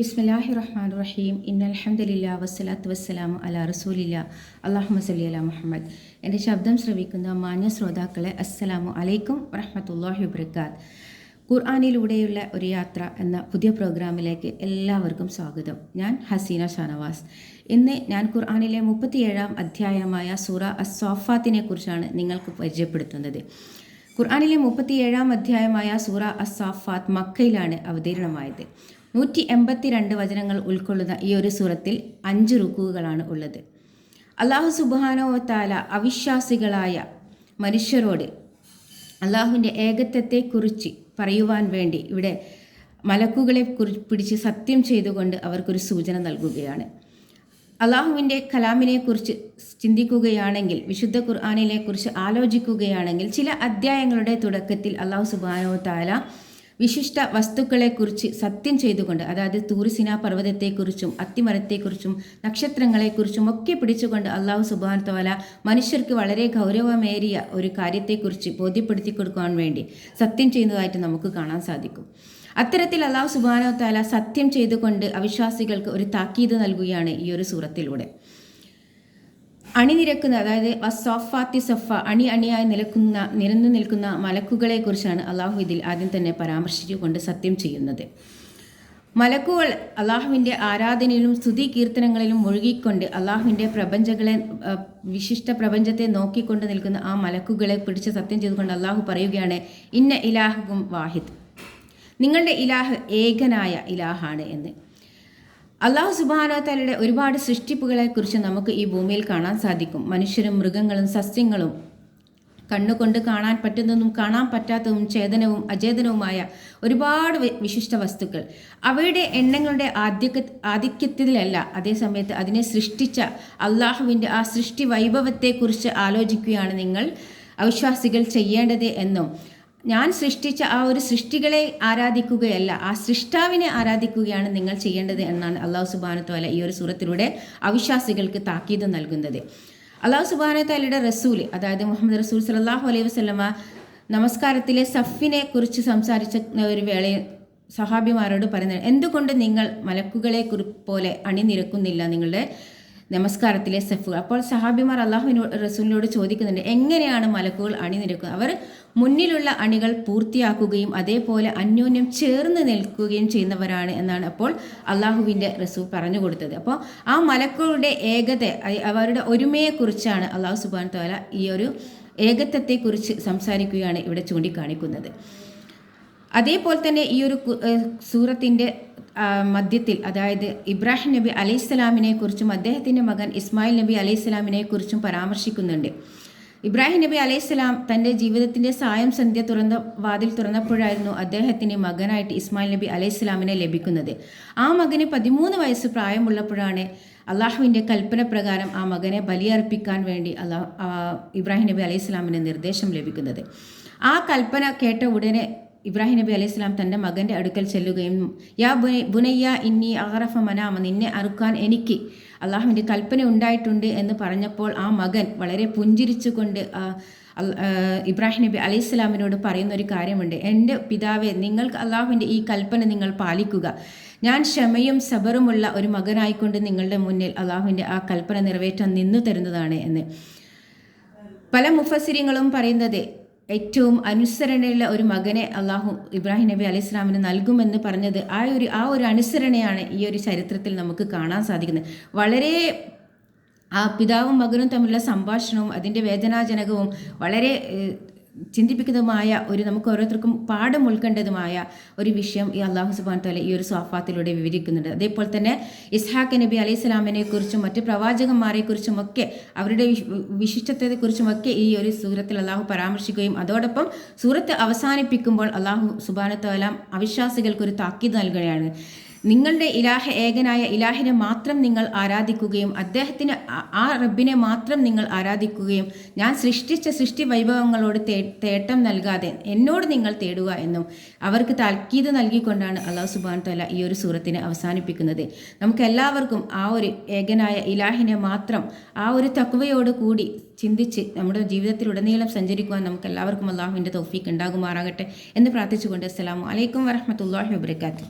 ബിസ്മില്ലാഹി റഹ്മാൻ റഹീം ഇന്നൽഹമ്മദില്ല വസ്സലാത്തു വസ്സലാമു അല റസൂലില്ല. അള്ളാഹു സല്ലി അല മുഹമ്മദ്. എന്റെ ശബ്ദം ശ്രവിക്കുന്ന മാന്യ ശ്രോതാക്കളെ അസ്സലാമു അലൈക്കും വറഹമത്തല്ലാഹി വബർക്കാത്ത് ഖുർആാനിലൂടെയുള്ള ഒരു യാത്ര എന്ന പുതിയ പ്രോഗ്രാമിലേക്ക് എല്ലാവർക്കും സ്വാഗതം. ഞാൻ ഹസീന ഷാനവാസ്. ഇന്ന് ഞാൻ ഖുർആാനിലെ മുപ്പത്തിയേഴാം അധ്യായമായ സൂറ അസ്വാഫാത്തിനെ കുറിച്ചാണ് നിങ്ങൾക്ക് പരിചയപ്പെടുത്തുന്നത്. ഖുർആാനിലെ മുപ്പത്തിയേഴാം അധ്യായമായ സൂറ അസാഫാത്ത് മക്കയിലാണ് അവതരണമായത്. നൂറ്റി എൺപത്തിരണ്ട് വചനങ്ങൾ ഉൾക്കൊള്ളുന്ന ഈ ഒരു സൂറത്തിൽ അഞ്ച് റുക്കുകളാണ് ഉള്ളത്. അള്ളാഹു താല അവിശ്വാസികളായ മനുഷ്യരോട് അള്ളാഹുവിന്റെ ഏകത്വത്തെക്കുറിച്ച് പറയുവാൻ വേണ്ടി ഇവിടെ മലക്കുകളെ കുറി പിടിച്ച് സത്യം ചെയ്തുകൊണ്ട് അവർക്കൊരു സൂചന നൽകുകയാണ്. അള്ളാഹുവിന്റെ കലാമിനെക്കുറിച്ച് ചിന്തിക്കുകയാണെങ്കിൽ വിശുദ്ധ ഖുർആാനിനെക്കുറിച്ച് ആലോചിക്കുകയാണെങ്കിൽ ചില അധ്യായങ്ങളുടെ തുടക്കത്തിൽ അള്ളാഹു സുബാനോ താല വിശിഷ്ട വസ്തുക്കളെക്കുറിച്ച് സത്യം ചെയ്തുകൊണ്ട് അതായത് തൂറിസിന പർവതത്തെക്കുറിച്ചും അത്തിമരത്തെക്കുറിച്ചും നക്ഷത്രങ്ങളെക്കുറിച്ചും ഒക്കെ പിടിച്ചുകൊണ്ട് അള്ളാഹു സുബാൻ തോല മനുഷ്യർക്ക് വളരെ ഗൗരവമേറിയ ഒരു കാര്യത്തെക്കുറിച്ച് ബോധ്യപ്പെടുത്തി കൊടുക്കുവാൻ വേണ്ടി സത്യം ചെയ്യുന്നതായിട്ട് നമുക്ക് കാണാൻ സാധിക്കും. അത്തരത്തിൽ അള്ളാഹു സുബാനോ താല സത്യം ചെയ്തുകൊണ്ട് അവിശ്വാസികൾക്ക് ഒരു താക്കീത് നൽകുകയാണ് ഈ ഒരു സൂറത്തിലൂടെ. അണിനിരക്കുന്ന അതായത് വസോഫാത്തി സഫ അണി അണിയായി നിൽക്കുന്ന നിരന്നു നിൽക്കുന്ന മലക്കുകളെ കുറിച്ചാണ് അള്ളാഹു ഇതിൽ ആദ്യം തന്നെ പരാമർശിച്ചുകൊണ്ട് സത്യം ചെയ്യുന്നത്. മലക്കുകൾ അള്ളാഹുവിന്റെ ആരാധനയിലും സ്തുതി കീർത്തനങ്ങളിലും മുഴുകിക്കൊണ്ട് അള്ളാഹുവിന്റെ പ്രപഞ്ചങ്ങളെ വിശിഷ്ട പ്രപഞ്ചത്തെ നോക്കിക്കൊണ്ട് നിൽക്കുന്ന ആ മലക്കുകളെ പിടിച്ച് സത്യം ചെയ്തുകൊണ്ട് അള്ളാഹു പറയുകയാണ് ഇന്ന ഇലാഹും വാഹിദ്. നിങ്ങളുടെ ഇലാഹ് ഏകനായ ഇലാഹാണ് എന്ന്. അള്ളാഹു സുബാനോത്തലയുടെ ഒരുപാട് സൃഷ്ടിപ്പുകളെക്കുറിച്ച് നമുക്ക് ഈ ഭൂമിയിൽ കാണാൻ സാധിക്കും. മനുഷ്യരും മൃഗങ്ങളും സസ്യങ്ങളും കണ്ണുകൊണ്ട് കാണാൻ പറ്റുന്നതും കാണാൻ പറ്റാത്തതും ചേതനവും അചേതനവുമായ ഒരുപാട് വിശിഷ്ട വസ്തുക്കൾ. അവയുടെ എണ്ണങ്ങളുടെ ആദ്യ ആധിക്യത്തിലല്ല അതേസമയത്ത് അതിനെ സൃഷ്ടിച്ച അള്ളാഹുവിന്റെ ആ സൃഷ്ടി വൈഭവത്തെക്കുറിച്ച് ആലോചിക്കുകയാണ് നിങ്ങൾ അവിശ്വാസികൾ ചെയ്യേണ്ടത് എന്നും. ഞാൻ സൃഷ്ടിച്ച ആ ഒരു സൃഷ്ടികളെ ആരാധിക്കുകയല്ല ആ സൃഷ്ടാവിനെ ആരാധിക്കുകയാണ് നിങ്ങൾ ചെയ്യേണ്ടത് എന്നാണ് അള്ളാഹു സുബാനത്തോല ഈ ഒരു സൂറത്തിലൂടെ അവിശ്വാസികൾക്ക് താക്കീത് നൽകുന്നത്. അള്ളാഹു സുബാനത്തോലയുടെ റസൂൽ അതായത് മുഹമ്മദ് റസൂൽ സലാഹു അലൈഹി വസ്ലമ നമസ്കാരത്തിലെ സഫിനെ കുറിച്ച് സംസാരിച്ച ഒരു വേളയിൽ സഹാബിമാരോട് പറയുന്നത് എന്തുകൊണ്ട് നിങ്ങൾ മലക്കുകളെ പോലെ അണിനിരക്കുന്നില്ല? നിങ്ങളുടെ നമസ്കാരത്തിലെ സെഫുകൾ. അപ്പോൾ സഹാബിമാർ അള്ളാഹുവിനോട് റസൂലിനോട് ചോദിക്കുന്നുണ്ട് എങ്ങനെയാണ് മലക്കുകൾ അണിനിരക്കുന്നത് അവർ മുന്നിലുള്ള അണികൾ പൂർത്തിയാക്കുകയും അതേപോലെ അന്യോന്യം ചേർന്ന് നിൽക്കുകയും ചെയ്യുന്നവരാണ് എന്നാണ് അപ്പോൾ അള്ളാഹുവിന്റെ റസൂൽ പറഞ്ഞു കൊടുത്തത്. അപ്പോൾ ആ മലക്കുകളുടെ ഏകത അവരുടെ ഒരുമയെക്കുറിച്ചാണ് അള്ളാഹു സുബാൻ തോല ഈ ഒരു ഏകത്വത്തെക്കുറിച്ച് സംസാരിക്കുകയാണ് ഇവിടെ ചൂണ്ടിക്കാണിക്കുന്നത്. അതേപോലെ തന്നെ ഈ ഒരു സൂറത്തിന്റെ മധ്യത്തിൽ അതായത് ഇബ്രാഹിം നബി അലൈഹിസ്സലാമിനെ കുറിച്ചും അദ്ദേഹത്തിന്റെ മകൻ ഇസ്മായിൽ നബി അലൈഹിസ്സലാമിനെ കുറിച്ചും പരാമർശിക്കുന്നുണ്ട്. ഇബ്രാഹിം നബി അലൈഹിസ്സലാം തന്റെ ജീവിതത്തിന്റെ സായം സന്ധ്യ തുറന്ന വാതിൽ തുറന്നപ്പോഴായിരുന്നു അദ്ദേഹത്തിന്റെ മകനായിട്ട് ഇസ്മായിൽ നബി അലൈഹിസ്സലാമിനെ ലഭിക്കുന്നത്. ആ മകന് പതിമൂന്ന് വയസ്സ് പ്രായമുള്ളപ്പോഴാണ് അള്ളാഹുവിന്റെ കൽപ്പന പ്രകാരം ആ മകനെ ബലിയർപ്പിക്കാൻ വേണ്ടി അള്ളാഹ് ഇബ്രാഹിം നബി അലൈഹിസ്സലാമിന് നിർദ്ദേശം ലഭിക്കുന്നത്. ആ കൽപ്പന കേട്ട ഉടനെ ഇബ്രാഹിം നബി അലൈഹി സ്വലാം തന്റെ മകന്റെ അടുക്കൽ ചെല്ലുകയും യാ ബുനയ്യ ഇന്നി അഹറഫ മനാമ നിന്നെ അറുക്കാൻ എനിക്ക് അള്ളാഹുവിന്റെ കൽപ്പന ഉണ്ടായിട്ടുണ്ട് എന്ന് പറഞ്ഞപ്പോൾ ആ മകൻ വളരെ പുഞ്ചിരിച്ചുകൊണ്ട് ഇബ്രാഹിം നബി അലൈഹി സ്വലാമിനോട് പറയുന്ന ഒരു കാര്യമുണ്ട്. എന്റെ പിതാവെ നിങ്ങൾക്ക് അള്ളാഹുവിന്റെ ഈ കൽപ്പന നിങ്ങൾ പാലിക്കുക. ഞാൻ ക്ഷമയും സബറുമുള്ള ഒരു മകനായിക്കൊണ്ട് നിങ്ങളുടെ മുന്നിൽ അള്ളാഹുവിന്റെ ആ കൽപ്പന നിറവേറ്റാൻ നിന്നു തരുന്നതാണ് എന്ന്. പല മുഫസിരിങ്ങളും പറയുന്നത് ഏറ്റവും അനുസരണയുള്ള ഒരു മകനെ അള്ളാഹു ഇബ്രാഹിം നബി അലൈഹി സ്ലാമിന് നൽകുമെന്ന് പറഞ്ഞത് ആ ഒരു ആ ഒരു അനുസരണയാണ് ഈ ഒരു ചരിത്രത്തിൽ നമുക്ക് കാണാൻ സാധിക്കുന്നത്. വളരെ ആ പിതാവും മകനും തമ്മിലുള്ള സംഭാഷണവും അതിന്റെ വേദനാജനകവും വളരെ ചിന്തിപ്പിക്കുന്നതുമായ ഒരു നമുക്ക് ഓരോരുത്തർക്കും പാഠം ഉൾക്കേണ്ടതുമായ ഒരു വിഷയം ഈ അള്ളാഹു സുബാൻ തല ഈ ഒരു സ്വാഫാത്തിലൂടെ വിവരിക്കുന്നുണ്ട്. അതേപോലെ തന്നെ ഇസ്ഹാഖ് നബി അലൈഹി സ്വലാമിനെ കുറിച്ചും മറ്റ് പ്രവാചകന്മാരെക്കുറിച്ചും ഒക്കെ അവരുടെ വിശിഷ്ടത്തെക്കുറിച്ചുമൊക്കെ ഈ ഒരു സൂറത്തിൽ അള്ളാഹു പരാമർശിക്കുകയും അതോടൊപ്പം സൂറത്ത് അവസാനിപ്പിക്കുമ്പോൾ അള്ളാഹു സുബാന അവിശ്വാസികൾക്ക് ഒരു താക്കീത് നൽകുകയാണ്. നിങ്ങളുടെ ഇലാഹ ഏകനായ ഇലാഹിനെ മാത്രം നിങ്ങൾ ആരാധിക്കുകയും അദ്ദേഹത്തിന് ആ റബ്ബിനെ മാത്രം നിങ്ങൾ ആരാധിക്കുകയും ഞാൻ സൃഷ്ടിച്ച സൃഷ്ടി വൈഭവങ്ങളോട് തേട്ടം നൽകാതെ എന്നോട് നിങ്ങൾ തേടുക എന്നും അവർക്ക് താൽക്കീത് നൽകിക്കൊണ്ടാണ് അള്ളാഹു സുബാൻ തല ഈ ഒരു സൂറത്തിനെ അവസാനിപ്പിക്കുന്നത്. നമുക്ക് എല്ലാവർക്കും ആ ഒരു ഏകനായ ഇലാഹിനെ മാത്രം ആ ഒരു തക്വയോട് കൂടി ചിന്തിച്ച് നമ്മുടെ ജീവിതത്തിലുടനീളം സഞ്ചരിക്കുവാൻ നമുക്ക് എല്ലാവർക്കും അള്ളാഹുവിന്റെ തൗഫീക്ക് ഉണ്ടാകുമാറാകട്ടെ എന്ന് പ്രാർത്ഥിച്ചുകൊണ്ട് അസ്സലാമു അലൈക്കും വരഹമത്തല്ലാഹി വബർക്കാത്തു